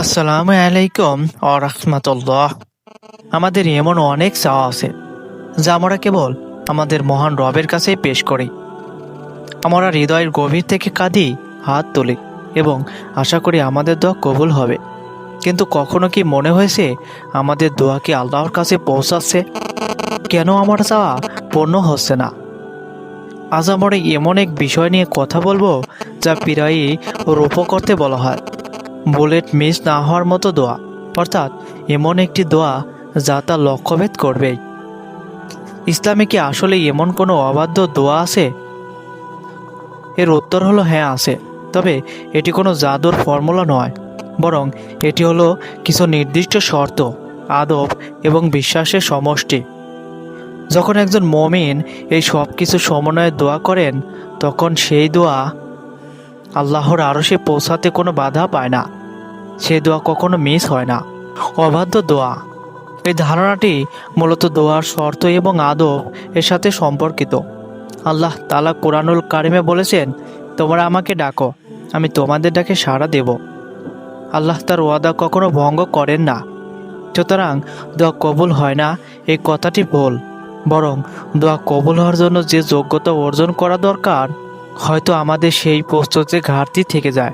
আসসালামু আলাইকুম ও রহমতুল্লাহ। আমাদের এমন অনেক চাওয়া আছে, যা আমরা কেবল আমাদের মহান রবের কাছে পেশ করি। আমরা হৃদয়ের গভীর থেকে কাঁদি হাত তুলি এবং আশা করি আমাদের দোয়া কবুল হবে। কিন্তু কখনো কি মনে হয়েছে আমাদের দোয়া কি আল্লাহর কাছে পৌঁছাচ্ছে? কেন আমার চাওয়া পূর্ণ হচ্ছে না? আজ আমরা এমন এক বিষয় নিয়ে কথা বলব, যা প্রায়ই রূপ করতে বলা হয়। বুলেট মিস না হওয়ার মতো দোয়া। অর্থাৎ এমন একটি দোয়া যা তা লক্ষ্যভেদ করবেই। ইসলামে কি আসলে এমন কোনো অবাধ্য দোয়া আছে? এর উত্তর হলো হ্যাঁ আছে। তবে এটি কোনো জাদুর ফর্মুলা নয়, বরং এটি হলো কিছু নির্দিষ্ট শর্ত, আদব এবং বিশ্বাসের সমষ্টি। যখন একজন মমিন এই সব কিছু সমন্বয়ে দোয়া করেন, তখন সেই দোয়া আল্লাহর আরও সে পৌঁছাতে কোনো বাধা পায় না। সে দোয়া কখনো মিস হয় না। অবাধ্য দোয়া। এই ধারণাটি মূলত দোয়ার শর্ত এবং আদব এর সাথে সম্পর্কিত। আল্লাহ তালা কোরআনুল কারিমে বলেছেন, তোমরা আমাকে ডাকো, আমি তোমাদের ডাকে সাড়া দেব। আল্লাহ তার ওয়াদা কখনো ভঙ্গ করেন না। সুতরাং দোয়া কবুল হয় না, এই কথাটি ভুল। বরং দোয়া কবুল হওয়ার জন্য যে যোগ্যতা অর্জন করা দরকার হয়তো আমাদের সেই প্রস্তুতির ঘাটতি থেকে যায়।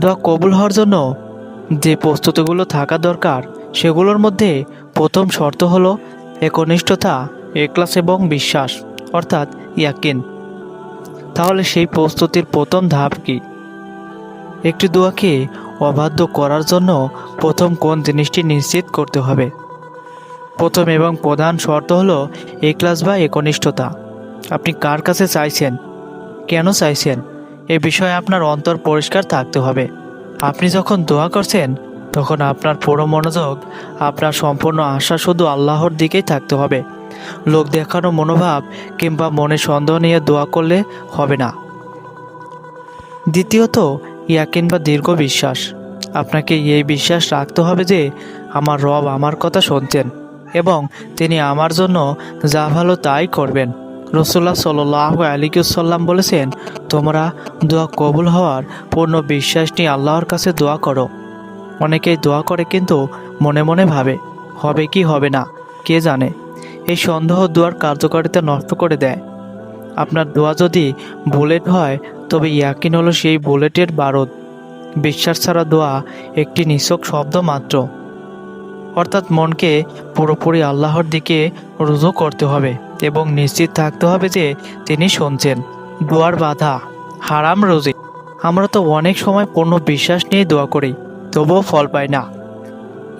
দোয়া কবুল হওয়ার জন্য যে প্রস্তুতিগুলো থাকা দরকার, সেগুলোর মধ্যে প্রথম শর্ত হলো একনিষ্ঠতা একলাস এবং বিশ্বাস, অর্থাৎ ইয়াকিন। তাহলে সেই প্রস্তুতির প্রথম ধাপ কি? একটি দোয়াকে অবাধ্য করার জন্য প্রথম কোন জিনিসটি নিশ্চিত করতে হবে? প্রথম এবং প্রধান শর্ত হলো একলাস বা একনিষ্ঠতা। আপনি কার কাছে চাইছেন? কেন চাইছেন? এ বিষয়ে আপনার অন্তর পরিষ্কার থাকতে হবে। আপনি যখন দোয়া করছেন, তখন আপনার পুরো মনোযোগ, আপনার সম্পূর্ণ আশা শুধু আল্লাহর দিকেই থাকতে হবে। লোক দেখানো মনোভাব কিংবা মনে সন্দেহ নিয়ে দোয়া করলে হবে না। দ্বিতীয়ত, ইয়াকিন বা দীর্ঘ বিশ্বাস। আপনাকে এই বিশ্বাস রাখতে হবে যে, আমার রব আমার কথা শুনছেন এবং তিনি আমার জন্য যা ভালো তাই করবেন। রসুল্লাহ সাল্লাহ আলিকুসাল্লাম বলেছেন, তোমরা দোয়া কবুল হওয়ার পূর্ণ বিশ্বাস নিয়ে আল্লাহর কাছে দোয়া করো। অনেকেই দোয়া করে কিন্তু মনে মনে ভাবে, হবে কি হবে না, কে জানে? এই সন্দেহ দোয়ার কার্যকারিতা নষ্ট করে দেয়। আপনার দোয়া যদি বুলেট হয়, তবে ইয়াকিন হলো সেই বুলেটের বারদ। বিশ্বাস ছাড়া দোয়া একটি নিছক শব্দ মাত্র। অর্থাৎ মনকে পুরোপুরি আল্লাহর দিকে রুজু করতে হবে। এবং নিশ্চিত থাকতে হবে যে তিনি শুনছেন। দোয়ার বাধা, হারাম রোজি। আমরা তো অনেক সময় পূর্ণ বিশ্বাস নিয়ে দোয়া করি, তবুও ফল পাই না।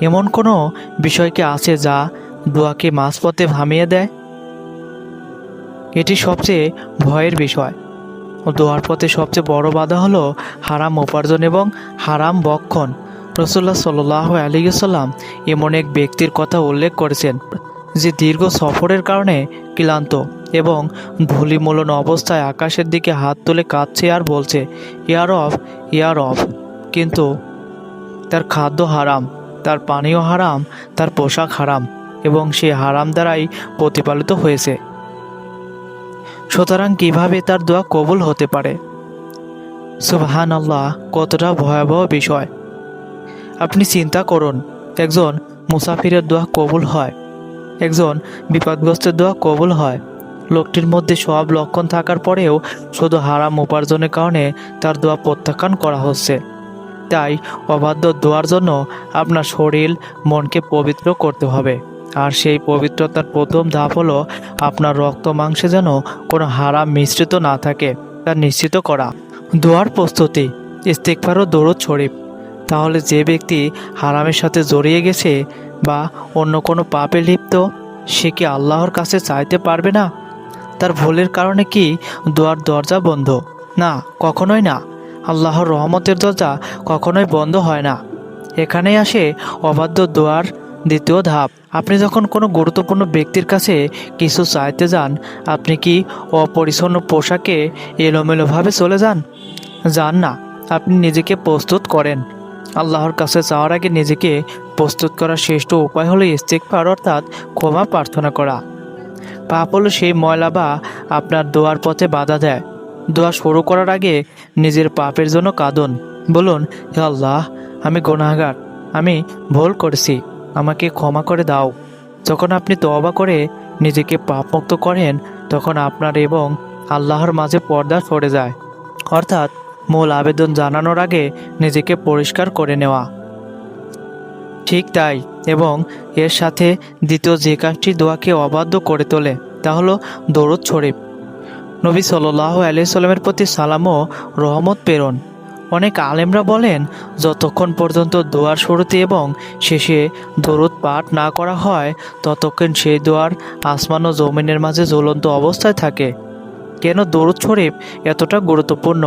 এমন কোনো বিষয় কি আছে যা দোয়াকে মাঝপথে ভামিয়ে দেয়? এটি সবচেয়ে ভয়ের বিষয়। দোয়ার পথে সবচেয়ে বড় বাধা হলো হারাম উপার্জন এবং হারাম বক্ষণ। রসুল্লাহ সাল্লাহ আলিয়াল্লাম এমন এক ব্যক্তির কথা উল্লেখ করেছেন, যে দীর্ঘ সফরের কারণে ক্লান্ত এবং ধুলিমূলন অবস্থায় আকাশের দিকে হাত তুলে কাঁদছে আর বলছে, ইয়ার অফ ইয়ার অফ। কিন্তু তার খাদ্য হারাম, তার পানীয় হারাম, তার পোশাক হারাম এবং সে হারাম দ্বারাই প্রতিপালিত হয়েছে। সুতরাং কীভাবে তার দোয়া কবুল হতে পারে? সুবহান আল্লাহ কতটা ভয়াবহ বিষয়। আপনি চিন্তা করুন, একজন মুসাফিরের দোয়া কবুল হয়। একজন বিপদগ্রস্তের দোয়া কবুল হয়। লোকটির মধ্যে সব লক্ষণ থাকার পরেও শুধু হারাম উপার্জনের কারণে তার দোয়া প্রত্যাখ্যান করা হচ্ছে। তাই অবাধ্য দোয়ার জন্য আপনার শরীর, মনকে পবিত্র করতে হবে। আর সেই পবিত্রতার প্রথম ধাপ হলো আপনার রক্ত মাংসে যেন কোনো হারাম মিশ্রিত না থাকে, তা নিশ্চিত করা। দোয়ার প্রস্তুতি ইস্তেকবার ও দৌড় শরীফ। তাহলে যে ব্যক্তি হারামের সাথে জড়িয়ে গেছে বা অন্য কোনো পাপে লিপ্ত, সে কি আল্লাহর কাছে চাইতে পারবে না? তার ভুলের কারণে কি দোয়ার দরজা বন্ধ? না, কখনোই না। আল্লাহর রহমতের দরজা কখনোই বন্ধ হয় না। এখানেই আসে অবাধ্য দোয়ার দ্বিতীয় ধাপ। আপনি যখন কোনো গুরুত্বপূর্ণ ব্যক্তির কাছে কিছু চাইতে যান, আপনি কি অপরিচ্ছন্ন পোশাকে এলোমেলোভাবে চলে যান? যান না, আপনি নিজেকে প্রস্তুত করেন। আল্লাহর কাছে যাওয়ার আগে নিজেকে প্রস্তুত করার শ্রেষ্ঠ উপায় হলো ইস্তেকবার অর্থাৎ ক্ষমা প্রার্থনা করা। পাপ হলো সেই ময়লা বা আপনার দোয়ার পথে বাধা দেয়। দোয়া শুরু করার আগে নিজের পাপের জন্য কাঁদন। বলুন, হে আল্লাহ, আমি গুনাহগার, আমি ভুল করেছি, আমাকে ক্ষমা করে দাও। যখন আপনি তওবা করে নিজেকে পাপমুক্ত করেন, তখন আপনার এবং আল্লাহর মাঝে পর্দা সরে যায়। অর্থাৎ মূল আবেদন জানানোর আগে নিজেকে পরিষ্কার করে নেওয়া। ঠিক তাই, এবং এর সাথে দ্বিতীয় যে কাজটি দোয়াকে অবাধ্য করে তোলে, তা হলো দরুদ শরীফ। নবী সাল্লাহ আলাইসাল্লামের প্রতি সালাম ও রহমত প্রেরণ। অনেক আলেমরা বলেন, যতক্ষণ পর্যন্ত দোয়ার শুরুতে এবং শেষে দরুদ পাঠ না করা হয়, ততক্ষণ সেই দোয়ার আসমান ও জমিনের মাঝে জ্বলন্ত অবস্থায় থাকে। কেন দরুদ শরীফ এতটা গুরুত্বপূর্ণ?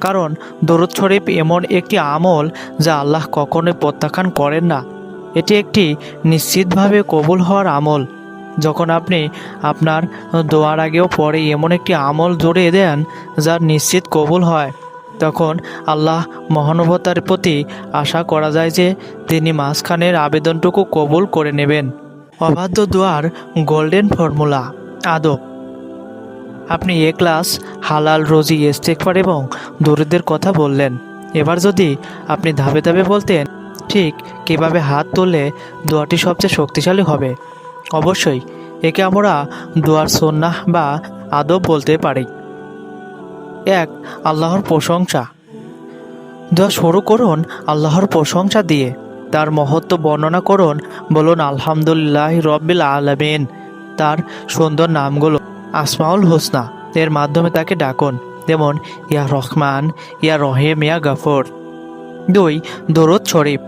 কারণ দরুদ শরীফ এমন একটি আমল যা আল্লাহ কখনোই প্রত্যাখ্যান করেন না। এটি একটি নিশ্চিতভাবে কবুল হওয়ার আমল। যখন আপনি আপনার দোয়ার আগেও পরে এমন একটি আমল জড়িয়ে দেন যার নিশ্চিত কবুল হয়, তখন আল্লাহ মহানুভতার প্রতি আশা করা যায় যে তিনি মাঝখানের আবেদনটুকু কবুল করে নেবেন। অবাধ্য দোয়ার গোল্ডেন ফর্মুলা, আদব। আপনি এ ক্লাস হালাল রোজি ইস্তেকবার এবং দরিদ্রের কথা বললেন। এবার যদি আপনি ধাপে ধাপে বলতেন, ঠিক কীভাবে হাত তুললে দোয়াটি সবচেয়ে শক্তিশালী হবে? অবশ্যই, একে আমরা দোয়ার সন্ন্যাহ বা আদব বলতে পারি। এক, আল্লাহর প্রশংসা। দোয়া শুরু করুন আল্লাহর প্রশংসা দিয়ে। তার মহত্ব বর্ণনা করুন, বলুন, আলহামদুলিল্লাহ রব্বিল আলমিন। তার সুন্দর নামগুলো। আসমাউল হোসনা, এর মাধ্যমে তাকে ডাকুন, যেমন, ইয়া রহমান, ইয়া রহিম, ইয়া গাফর। দুই, দরুদ শরীফ।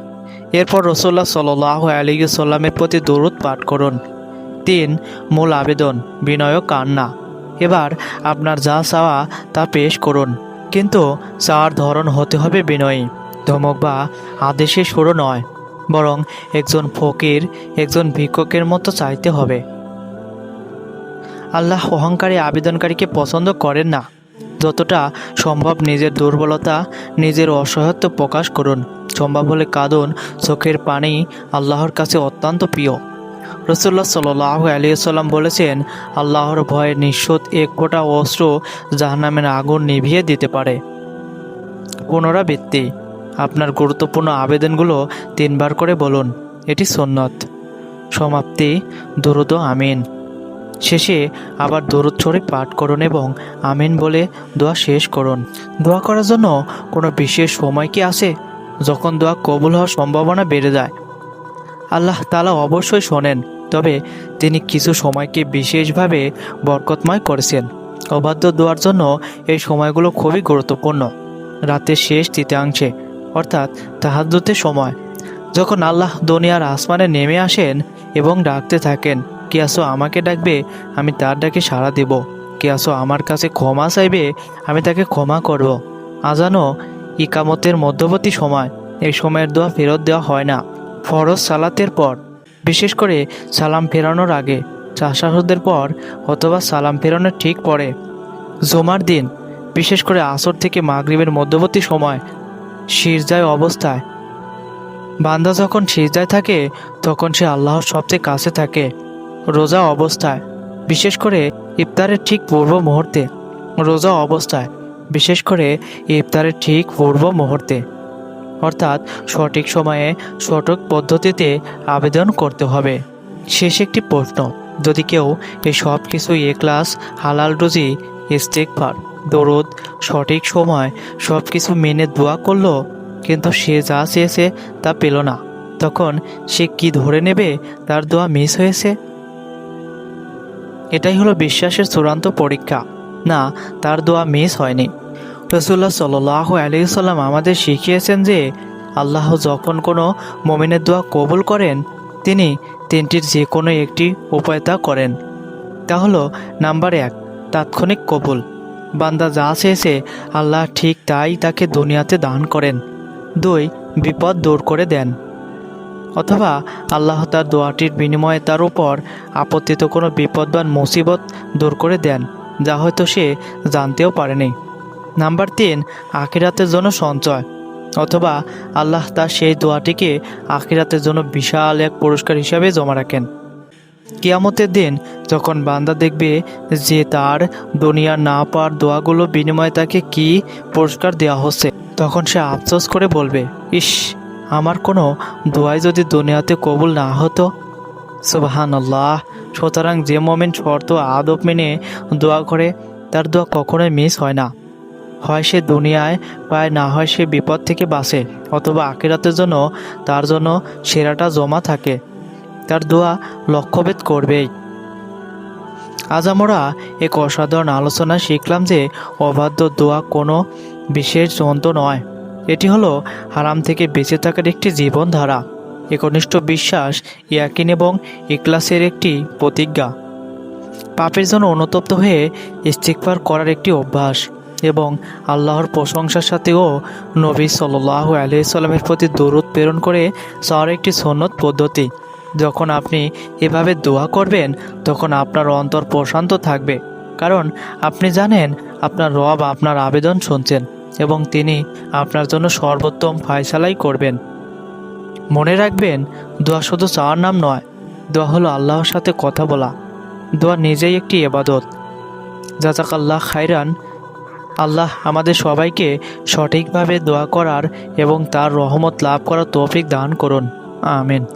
এরপর রসোল্লা সাল্লাহ আলী সাল্লামের প্রতি দরুদ পাঠ করুন। তিন, মূল আবেদন, বিনয় কান্না। এবার আপনার যা চাওয়া তা পেশ করুন, কিন্তু চাওয়ার ধরন হতে হবে বিনয়ী, ধমক বা আদেশে শুরু নয়, বরং একজন ফকির, একজন ভিক্ষকের মতো চাইতে হবে। আল্লাহ অহংকারী আবেদনকারীকে পছন্দ করেন না। যতটা সম্ভব নিজের দুর্বলতা, নিজের অসহায়ত্ব প্রকাশ করুন। সম্ভব হলে কাঁদুন। চোখের পানি আল্লাহর কাছে অত্যন্ত প্রিয়। রসুল্লাহ সাল্লাহ আলিয়াল্লাম বলেছেন, আল্লাহর ভয়ে নিঃস্বত এক ফোঁটা অস্ত্র জাহান্নামের আগুন নিভিয়ে দিতে পারে। পুনরাবৃত্তি। আপনার গুরুত্বপূর্ণ আবেদনগুলো তিনবার করে বলুন। এটি সন্ন্যত সমাপ্তি। দ্রুত আমিন। শেষে আবার দরুদ শরীফ পাঠ করুন এবং আমিন বলে দোয়া শেষ করুন। দোয়া করার জন্য কোনো বিশেষ সময় কি আসে যখন দোয়া কবুল হওয়ার সম্ভাবনা বেড়ে যায়। আল্লাহ তালা অবশ্যই শোনেন, তবে তিনি কিছু সময়কে বিশেষভাবে বরকতময় করেছেন। অবাধ্য দোয়ার জন্য এই সময়গুলো খুবই গুরুত্বপূর্ণ। রাতের শেষ তৃতীয়াংশে, অর্থাৎ তাহাদ্যতের সময়, যখন আল্লাহ দুনিয়ার আসমানে নেমে আসেন এবং ডাকতে থাকেন কে আসো আমাকে ডাকবে, আমি তার ডাকে সাড়া দেব। কে আসো আমার কাছে ক্ষমা চাইবে, আমি তাকে ক্ষমা করব। আজানো, ইকামতের মধ্যবর্তী সময়, এই সময়ের দোয়া ফেরত দেওয়া হয় না। ফরজ সালাতের পর, বিশেষ করে সালাম ফেরানোর আগে, চাষাহদের পর অথবা সালাম ফেরানোর ঠিক পরে। জমার দিন, বিশেষ করে আসর থেকে মাগরিবের মধ্যবর্তী সময় শিরজায় অবস্থায়। বান্দা যখন সিজদায় থাকে, তখন সে আল্লাহর সবচেয়ে কাছে থাকে। রোজা অবস্থায়, বিশেষ করে ইফতারের ঠিক পূর্ব মুহূর্তে। রোজা অবস্থায়, বিশেষ করে ইফতারের ঠিক পূর্ব মুহূর্তে। অর্থাৎ সঠিক সময়ে, সঠিক পদ্ধতিতে আবেদন করতে হবে। শেষ একটি প্রশ্ন, যদি কেউ এই সব কিছু এ ক্লাস, হালাল রুজি, ইস্তেকবার, দরুদ, সঠিক সময় সব কিছু মেনে দোয়া করল, কিন্তু সে যা চেয়েছে তা পেল না, তখন সে কি ধরে নেবে তার দোয়া মিস হয়েছে? এটাই হলো বিশ্বাসের চূড়ান্ত পরীক্ষা। না, তার দোয়া মিস হয়নি। রসুল্লাহ সাল্লাহ আলিয়াল্লাম আমাদের শিখিয়েছেন যে, আল্লাহ যখন কোনো মমিনের দোয়া কবুল করেন, তিনি তিনটির যে কোনো একটি উপায়তা করেন। তা হলো, নাম্বার এক, তাৎক্ষণিক কবুল। বান্দা যা চেয়েছে, আল্লাহ ঠিক তাই তাকে দুনিয়াতে দান করেন। দুই, বিপদ দূর করে দেন। অথবা আল্লাহ তার দোয়াটির বিনিময়ে তার উপর আপত্তিত কোনো বিপদ বা মুসিবত দূর করে দেন, যা হয়তো সে জানতেও পারেনি। নাম্বার তিন, আখিরাতের জন্য সঞ্চয়। অথবা আল্লাহ তার সেই দোয়াটিকে আখিরাতের জন্য বিশাল এক পুরস্কার হিসাবে জমা রাখেন। কিয়ামতের দিন যখন বান্দা দেখবে যে তার দুনিয়ার না পাওয়ার দোয়াগুলো বিনিময়ে তাকে কি পুরস্কার দেওয়া হচ্ছে, তখন সে আফসোস করে বলবে, ইস আমার কোনো দোয়াই যদি দুনিয়াতে কবুল না হতো? সুবাহান আল্লাহ সুতরাং যে মোমেন শর্ত আদব মেনে দোয়া করে, তার দোয়া কখনোই মিস হয় না। হয় সে দুনিয়ায়, পায় না হয় সে বিপদ থেকে বাঁচে, অথবা আখিরাতের জন্য, তার জন্য সেরাটা জমা থাকে। তার দোয়া লক্ষ্যভেদ করবেই। আজ আমরা এক অসাধারণ আলোচনা শিখলাম যে অবাধ্য দোয়া কোনো বিশেষ যন্ত্র নয়। এটি হলো হারাম থেকে বেঁচে থাকার একটি জীবনধারা। একনিষ্ঠ বিশ্বাস, ইয়াকিন এবং ইকলাসের একটি প্রতিজ্ঞা। পাপের জন্য অনুতপ্ত হয়ে ইস্তিকবার করার একটি অভ্যাস এবং আল্লাহর প্রশংসার সাথেও নবী সাল্লাহ আলহিসাল্লামের প্রতি দরুদ প্রেরণ করে চাওয়ার একটি সন্ন্যত পদ্ধতি। যখন আপনি এভাবে দোয়া করবেন, তখন আপনার অন্তর প্রশান্ত থাকবে। কারণ আপনি জানেন, আপনার রব আপনার আবেদন শুনছেন। এবং তিনি আপনার জন্য সর্বোত্তম ফায়সালাই করবেন। মনে রাখবেন, দোয়া শুধু চাওয়ার নাম নয়, দোয়া হলো আল্লাহর সাথে কথা বলা। দোয়া নিজেই একটি এবাদত জাজাক আল্লাহ খাইরান আল্লাহ আমাদের সবাইকে সঠিকভাবে দোয়া করার এবং তার রহমত লাভ করার তৌফিক দান করুন। আমিন।